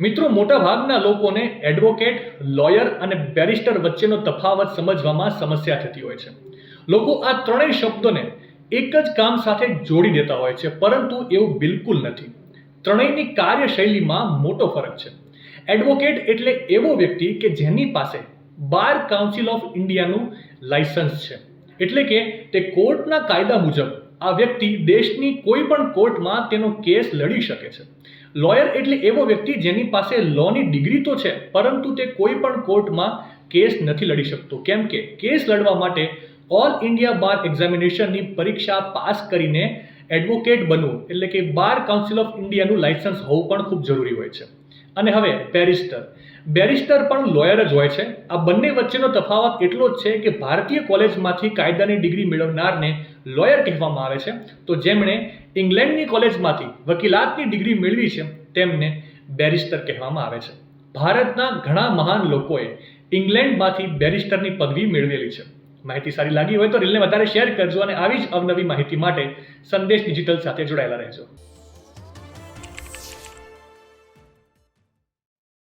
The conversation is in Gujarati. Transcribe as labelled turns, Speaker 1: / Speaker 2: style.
Speaker 1: મિત્રો, મોટાભાગના લોકોને એડવોકેટ, લોયર અને બેરિસ્ટર વચ્ચેનો તફાવત સમજવામાં સમસ્યા થતી હોય છે. લોકો આ ત્રણેય શબ્દોને એક જ કામ સાથે જોડી દેતા હોય છે, પરંતુ એવું બિલકુલ નથી. ત્રણેયની કાર્યશૈલીમાં મોટો ફરક છે. એડવોકેટ એટલે એવો વ્યક્તિ કે જેની પાસે બાર કાઉન્સિલ ઓફ ઇન્ડિયાનું લાયસન્સ છે. એટલે કે તે કોર્ટના કાયદા મુજબ આ વ્યક્તિ દેશની કોઈ પણ કોર્ટમાં તેનો કેસ લડી શકે છે. લોયર એટલે એવો વ્યક્તિ જેની પાસે લોની ડિગ્રી તો છે, પરંતુ તે કોઈ પણ કોર્ટમાં કેસ નથી લડી શકતો. કેમ કે કેસ લડવા માટે ઓલ ઇન્ડિયા બાર એક્ઝામિનેશનની પરીક્ષા પાસ કરીને એડવોકેટ બનવું એટલે કે બાર કાઉન્સિલ ઓફ ઇન્ડિયાનું લાઇસન્સ હોવું પણ ખૂબ જરૂરી હોય છે. અને હવે બેરિસ્ટર બેરિસ્ટર પણ લોયર જ હોય છે. આ બંને વચ્ચેનો તફાવત એટલો જ છે કે ભારતીય કોલેજમાંથી કાયદાની ડિગ્રી મેળવનારને લોયર કહેવામાં આવે છે, તો જેમણે ઇંગ્લેન્ડની કોલેજમાંથી વકીલાતની ડિગ્રી મેળવી છે, તેમને બેરિસ્ટર કહેવામાં આવે છે. ભારતના ઘણા મહાન લોકોએ ઇંગ્લેન્ડમાંથી બેરિસ્ટરની પદવી મેળવેલી છે. માહિતી સારી લાગી હોય તો રીલને વધારે શેર કરજો અને આવી જ અવનવી માહિતી માટે સંદેશ ડિજિટલ સાથે જોડાયેલા રહેજો.